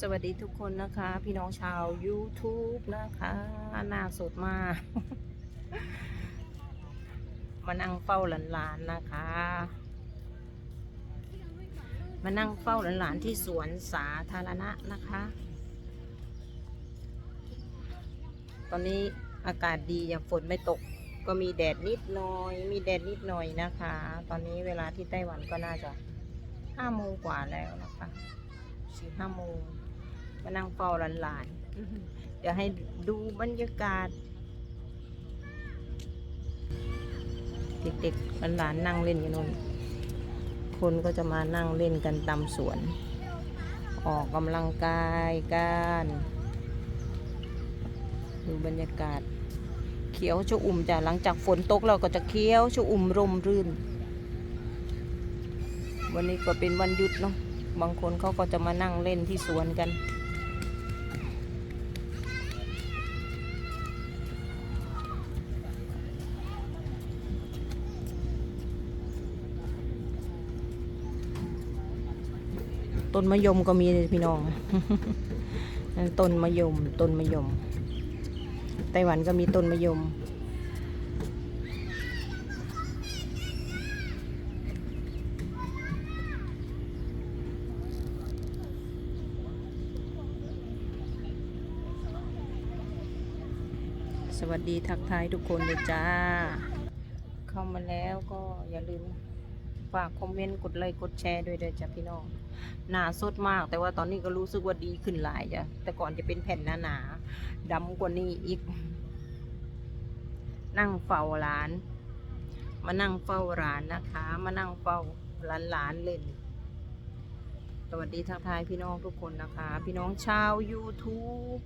สวัสดีทุกคนนะคะ พี่น้องชาว YouTube นะคะหน้าสดมากมานั่งเฝ้าหลานๆนะคะ มานั่งเฝ้าหลานๆที่สวนสาธารณะนะคะ ตอนนี้อากาศดีอย่างฝนไม่ตก ก็มีแดดนิดหน่อย มีแดดนิดหน่อยนะคะ ตอนนี้เวลาที่ไต้หวันก็น่าจะห้าโมงกว่าแล้วนะคะ สี่ห้าโมงมานั่งเฝ้าหลานๆเดี๋ยวให้ดูบรรยากาศ เด็กๆหลานๆนั่งเล่นอยู่นู่นคนก็จะมานั่งเล่นกันตามสวน ออกกำลังกายกันดูบรรยากาศ เขียวชอุ่มจ้ะหลังจากฝนตกเราก็จะเขียวชอุ่มร่มรื่น วันนี้ก็เป็นวันหยุดเนาะ บางคนเขาก็จะมานั่งเล่นที่สวนกัน ต้นมะยมก็มีพี่น้องนั่นต้นมะยมต้นมะยมไต้หวันก็มีต้นมะยม สวัสดีทักทายทุกคนเลยจ้า เข้ามาแล้วก็อย่าลืมฝากคอมเมนต์กดไลค์กดแชร์ด้วยเด้อจ้ะพี่น้องหนาสดมาก แต่ว่าตอนนี้ก็รู้สึกว่าดีขึ้นหลายจ้ะแต่ก่อนจะเป็นแผ่นหนาๆดำกว่านี้อีก นั่งเฝ้าร้าน มานั่งเฝ้าร้านนะคะ มานั่งเฝ้าร้านร้านๆเล่น สวัสดีทักทายพี่น้องทุกคนนะคะ พี่น้องชาว YouTube